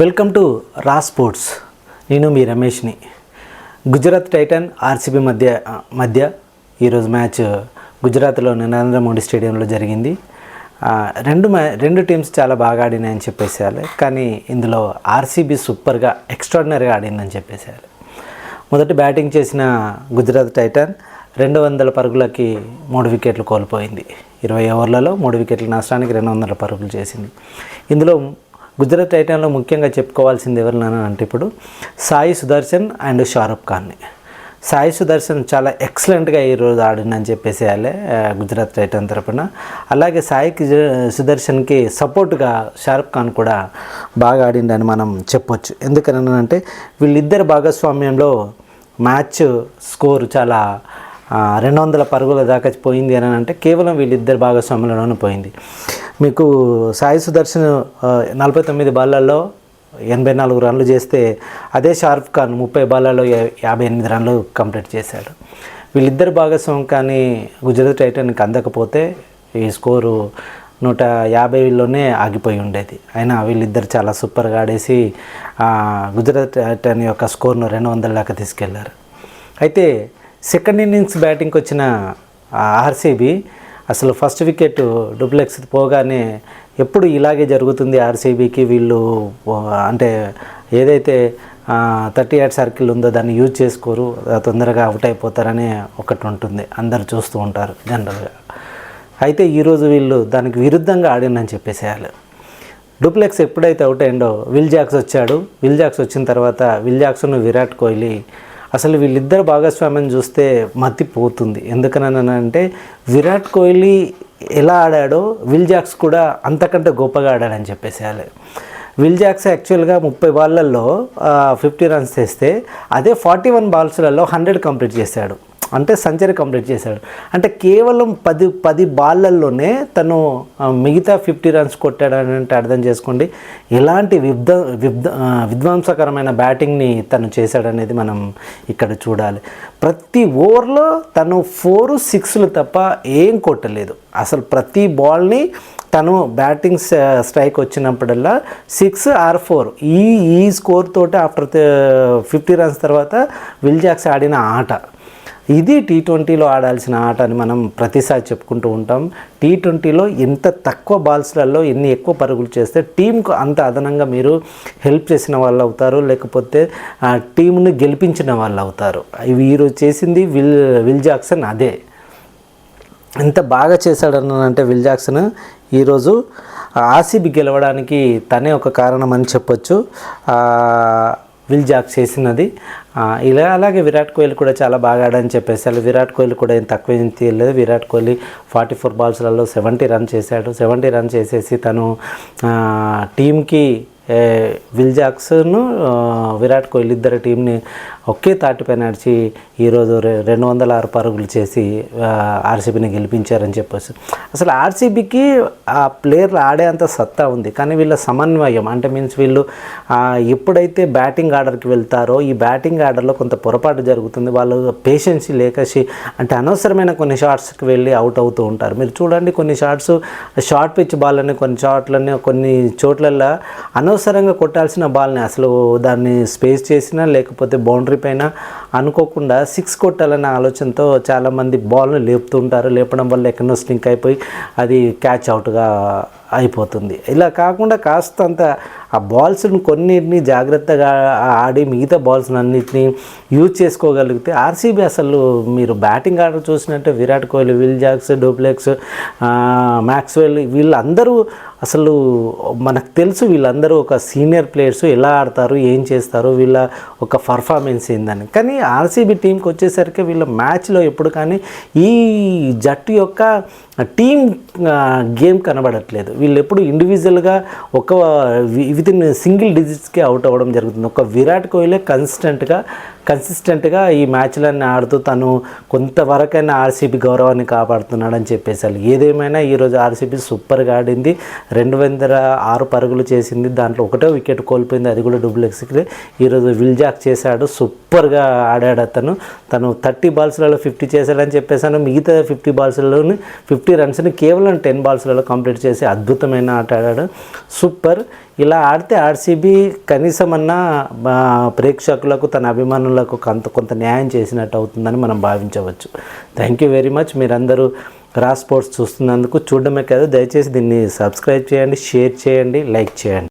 Welcome to రా sports నేను మీ రమేష్ని. గుజరాత్ టైటన్ ఆర్సీబీ మధ్య మధ్య ఈరోజు మ్యాచ్ గుజరాత్లోని నరేంద్ర మోడీ స్టేడియంలో జరిగింది. రెండు మ్యా రెండు టీమ్స్ చాలా బాగా ఆడినాయని చెప్పేసేయాలి. కానీ ఇందులో ఆర్సీబీ సూపర్గా ఎక్స్ట్రాడినరీగా ఆడిందని చెప్పేసేయాలి. మొదటి బ్యాటింగ్ చేసిన గుజరాత్ టైటన్ రెండు వందల పరుగులకి మూడు వికెట్లు కోల్పోయింది. ఇరవై ఓవర్లలో మూడు వికెట్ల నష్టానికి రెండు వందల పరుగులు చేసింది. ఇందులో గుజరాత్ టైటన్లో ముఖ్యంగా చెప్పుకోవాల్సింది ఎవరినైనా అంటే ఇప్పుడు సాయి సుదర్శన్ అండ్ షారుఖ్ ఖాన్ని. సాయి సుదర్శన్ చాలా ఎక్సలెంట్గా ఈరోజు ఆడిందని చెప్పేసేయాలి వేయాలి గుజరాత్ టైటన్ తరపున. అలాగే సాయి సుదర్శన్కి సపోర్ట్గా షారుఖ్ ఖాన్ కూడా బాగా ఆడిండని మనం చెప్పొచ్చు. ఎందుకనంటే వీళ్ళిద్దరి భాగస్వామ్యంలో మ్యాచ్ స్కోర్ చాలా రెండు వందల పరుగుల దాకా పోయింది అని అంటే కేవలం వీళ్ళిద్దరి భాగస్వామ్యంలోనే పోయింది. మీకు సాయి సుదర్శన్ నలభై తొమ్మిది బాళ్ళల్లో ఎనభై నాలుగు రన్లు చేస్తే అదే షారుఫ్ ఖాన్ ముప్పై బాళ్ళలో యాభై ఎనిమిది రన్లు కంప్లీట్ చేశాడు. వీళ్ళిద్దరు భాగస్వామ్యం కానీ గుజరాత్ టైటన్కి అందకపోతే ఈ స్కోరు నూట యాభైలోనే ఆగిపోయి ఉండేది. అయినా వీళ్ళిద్దరు చాలా సూపర్గా ఆడేసి గుజరాత్ టైటన్ యొక్క స్కోర్ను రెండు వందల దాకా తీసుకెళ్ళారు. అయితే సెకండ్ ఇన్నింగ్స్ బ్యాటింగ్కి వచ్చిన ఆర్సీబీ అసలు ఫస్ట్ వికెట్ డూప్లెక్స్ పోగానే ఎప్పుడు ఇలాగే జరుగుతుంది ఆర్సీబీకి వీళ్ళు అంటే ఏదైతే థర్టీ ఎయిట్ సర్కిల్ ఉందో దాన్ని యూజ్ చేసుకోరు తొందరగా అవుట్ అయిపోతారనే ఒకటి ఉంటుంది అందరు చూస్తూ ఉంటారు జనరల్గా. అయితే ఈరోజు వీళ్ళు దానికి విరుద్ధంగా ఆడిందని చెప్పేసేయాలి. డూప్లెక్స్ ఎప్పుడైతే అవుట్ అయిందో విల్ జాక్స్ వచ్చాడు విల్ జాక్స్ వచ్చిన తర్వాత విల్ జాక్సన్ విరాట్ కోహ్లీ అసలు వీళ్ళిద్దరు భాగస్వామ్యం చూస్తే మతిపోతుంది. ఎందుకనంటే విరాట్ కోహ్లీ ఎలా ఆడాడో విల్ జాక్స్ కూడా అంతకంటే గొప్పగా ఆడాడని చెప్పేసేయాలి విల్ జాక్స్ యాక్చువల్గా ముప్పై బాళ్ళల్లో ఫిఫ్టీ రన్స్ తెస్తే అదే ఫార్టీ వన్ బాల్స్లలో హండ్రెడ్ కంప్లీట్ చేశాడు. అంటే సెంచరీ కంప్లీట్ చేశాడు. అంటే కేవలం పది పది బాళ్ళల్లోనే తను మిగతా ఫిఫ్టీ రన్స్ కొట్టాడని అంటే అర్థం చేసుకోండి. ఎలాంటి విద్వ విబ్ద విధ్వంసకరమైన బ్యాటింగ్ని తను చేశాడనేది మనం ఇక్కడ చూడాలి. ప్రతి ఓవర్లో తను ఫోర్ సిక్స్లు తప్ప ఏం కొట్టలేదు. అసలు ప్రతి బాల్ని తను బ్యాటింగ్ స్ట్రైక్ వచ్చినప్పుడల్లా సిక్స్ ఆర్ ఫోర్. ఈ ఈ స్కోర్ తోటి ఆఫ్టర్ ఫిఫ్టీ రన్స్ తర్వాత విల్ జాక్స్ ఆడిన ఆట. ఇది టీ ట్వంటీలో ఆడాల్సిన ఆట అని మనం ప్రతిసారి చెప్పుకుంటూ ఉంటాం. టీ ట్వంటీలో ఎంత తక్కువ బాల్స్లలో ఎన్ని ఎక్కువ పరుగులు చేస్తే టీంకు అంత అదనంగా మీరు హెల్ప్ చేసిన వాళ్ళు అవుతారు. లేకపోతే ఆ టీంని గెలిపించిన వాళ్ళు అవుతారు. వీరు ఈరోజు చేసింది విల్ విల్ జాక్సన్ అదే. ఎంత బాగా చేశాడనంటే విల్ జాక్సన్ ఈరోజు ఆసిబి గెలవడానికి తనే ఒక కారణం అని చెప్పొచ్చు విల్ జాక్ చేసినది. ఇలా అలాగే విరాట్ కోహ్లీ కూడా చాలా బాగా ఆడని చెప్పేసి అలా విరాట్ కోహ్లీ కూడా ఏం తక్కువ ఏం తీయలేదు. విరాట్ కోహ్లీ ఫార్టీ ఫోర్ బాల్స్లలో సెవెంటీ రన్ చేశాడు. సెవెంటీ రన్ చేసేసి తను టీంకి విల్ జాక్సన్ విరాట్ కోహ్లీ ఇద్దరు టీంని ఒకే తాటిపై నడిచి ఈరోజు రెండు వందల ఆరు పరుగులు చేసి ఆర్సీబీని గెలిపించారని చెప్పొచ్చు. అసలు ఆర్సీబీకి ఆ ప్లేయర్లు ఆడే అంత సత్తా ఉంది కానీ వీళ్ళ సమన్వయం అంటే మీన్స్ వీళ్ళు ఎప్పుడైతే బ్యాటింగ్ ఆర్డర్కి వెళ్తారో ఈ బ్యాటింగ్ ఆర్డర్లో కొంత పొరపాటు జరుగుతుంది. వాళ్ళు పేషెన్సీ లేక అంటే అనవసరమైన కొన్ని షాట్స్కి వెళ్ళి అవుట్ అవుతూ ఉంటారు. మీరు చూడండి కొన్ని షాట్స్ షార్ట్ పిచ్ బాల్ అని కొన్ని షాట్లని కొన్ని చోట్లల్లో అనవసరంగా కొట్టాల్సిన బాల్ని అసలు దాన్ని స్పేస్ చేసినా లేకపోతే బౌండరీ పైన అనుకోకుండా సిక్స్ కొట్టాలనే ఆలోచనతో చాలామంది బాల్ని లేపుతుంటారు లేపడం వల్ల ఎక్కడో స్లింక్ అయిపోయి అది క్యాచ్ అవుట్గా అయిపోతుంది. ఇలా కాకుండా కాస్తంత ఆ బాల్స్ని కొన్నిటిని జాగ్రత్తగా ఆడి మిగతా బాల్స్ని అన్నిటిని యూజ్ చేసుకోగలిగితే ఆర్సీబీ అసలు మీరు బ్యాటింగ్ ఆర్డర్ చూసినట్టే Virat Kohli Will Jacks du Plessis Maxwell వీళ్ళందరూ అసలు మనకు తెలుసు వీళ్ళందరూ ఒక సీనియర్ ప్లేయర్స్ ఎలా ఆడతారు ఏం చేస్తారు వీళ్ళ ఒక పర్ఫార్మెన్స్ ఏందని. కానీ ఆర్సీబీ టీంకి వచ్చేసరికి వీళ్ళ మ్యాచ్లో ఎప్పుడు కానీ ఈ జట్టు యొక్క టీం గేమ్ కనబడట్లేదు. వీళ్ళు ఎప్పుడు ఇండివిజువల్గా ఒక విత్ ఇన్ సింగిల్ డిజిట్స్కే అవుట్ అవ్వడం జరుగుతుంది. ఒక విరాట్ కోహ్లీ కన్సిస్టెంట్గా కన్సిస్టెంట్గా ఈ మ్యాచ్లన్నీ ఆడుతూ తను కొంతవరకైనా ఆర్సీబీ గౌరవాన్ని కాపాడుతున్నాడని చెప్పేసారు ఏదేమైనా ఈరోజు ఆర్సీబీ సూపర్గా ఆడింది. రెండు వందల ఆరు పరుగులు చేసింది. దాంట్లో ఒకటే వికెట్ కోల్పోయింది. అది కూడా డబుల్ ఎక్స్కి ఈరోజు విల్జాక్ చేశాడు. సూపర్గా ఆడాడు అతను. తను థర్టీ బాల్స్లలో ఫిఫ్టీ చేశాడని చెప్పేసాను మిగతా ఫిఫ్టీ బాల్స్లోని ఫిఫ్టీ ఫిఫ్టీ రన్స్ని కేవలం టెన్ బాల్స్లలో కంప్లీట్ చేసి అద్భుతమైన ఆట ఆడాడు. సూపర్. ఇలా ఆడితే ఆర్సీబీ కనీసం అన్నా ప్రేక్షకులకు తన అభిమానులకు కొంత కొంత న్యాయం చేసినట్టు అవుతుందని మనం భావించవచ్చు. Thank you very much. మీరందరూ రా స్పోర్ట్స్ చూస్తున్నందుకు చూడడమే కాదు దయచేసి దీన్ని సబ్స్క్రైబ్ చేయండి షేర్ చేయండి లైక్ చేయండి.